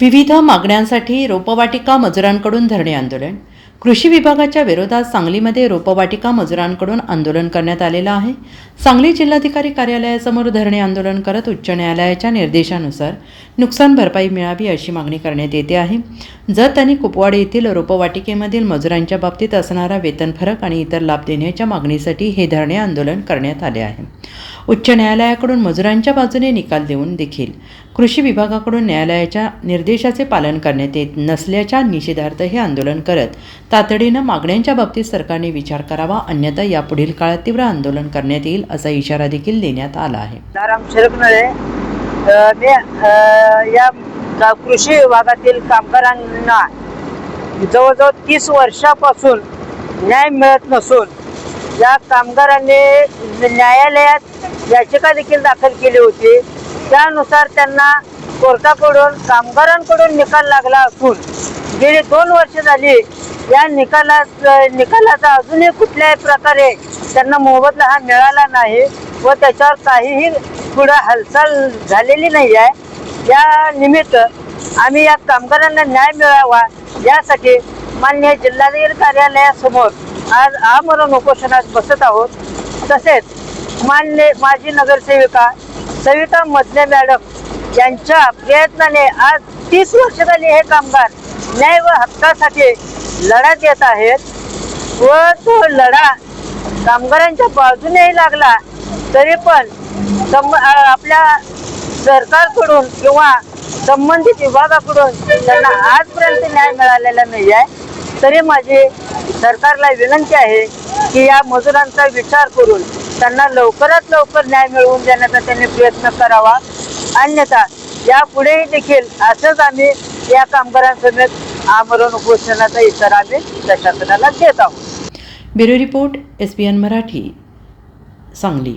विविध मागण्यांसाठी रोपवाटिका मजुरांकडून धरणे आंदोलन. कृषी विभागाच्या विरोधात सांगलीमध्ये रोपवाटिका मजुरांकडून आंदोलन करण्यात आलेलं आहे. सांगली जिल्हाधिकारी कार्यालयासमोर धरणे आंदोलन करत उच्च न्यायालयाच्या निर्देशानुसार नुकसान भरपाई मिळावी अशी मागणी करण्यात येते आहे. जत आणि कुपवाड येथील रोपवाटिकेमधील मजुरांच्या बाबतीत असणारा वेतन फरक आणि इतर लाभ देण्याच्या मागणीसाठी हे धरणे आंदोलन करण्यात आले आहे. उच्च न्यायालयाकडून मजुरांच्या बाजूने निकाल देऊन देखील. कृषी विभागाकडून न्यायालयाच्या निर्देशाचे पालन करण्यात येत नसल्याच्या निषेधार्थ हे आंदोलन करत तातडीनं मागण्यांच्या बाबतीत सरकारने विचार करावा अन्यथा यापुढील काळात तीव्र आंदोलन करण्यात येईल असा इशारा देखील देण्यात आला आहे. या कृषी विभागातील कामगारांना जवळजवळ तीस वर्षापासून न्याय मिळत नसून या कामगारांनी न्यायालयात याचिका देखील दाखल केली होती. त्यानुसार त्यांना कोर्टाकडून कामगारांकडून निकाल लागला असून गेली दोन वर्ष झाली या निकालात निकालाचा अजूनही कुठल्याही प्रकारे त्यांना मोबदला हा मिळाला नाही व त्याच्यावर काहीही पुढे हालचाल झालेली नाही आहे. या निमित्त आम्ही या कामगारांना न्याय मिळावा यासाठी मान्य जिल्हाधिकारी कार्यालयासमोर आज आमरण उपोषणात बसत आहोत. तसेच मान्य माजी नगरसेविका सविता मधने मॅडम यांच्या प्रयत्नाने आज तीस वर्ष झाली हे कामगार न्याय व हक्कासाठी लढा देत आहेत. व तो लढा कामगारांच्या बाजूनेही लागला तरी पण सम आपल्या सरकारकडून किंवा संबंधित विभागाकडून त्यांना आजपर्यंत न्याय मिळालेला नाही आहे तरी माझी सरकारला विनंती आहे की या मजुरांचा विचार करून त्यांना लवकरात लवकर न्याय मिळवून देण्याचा त्यांनी प्रयत्न करावा. अन्यथा यापुढेही देखील असंच आम्ही या कामगारांसमेत आमरण उपोषणाचा इशारा आम्ही प्रशासनाला देत आहोत. Bureau report S P N Marathi Sangli.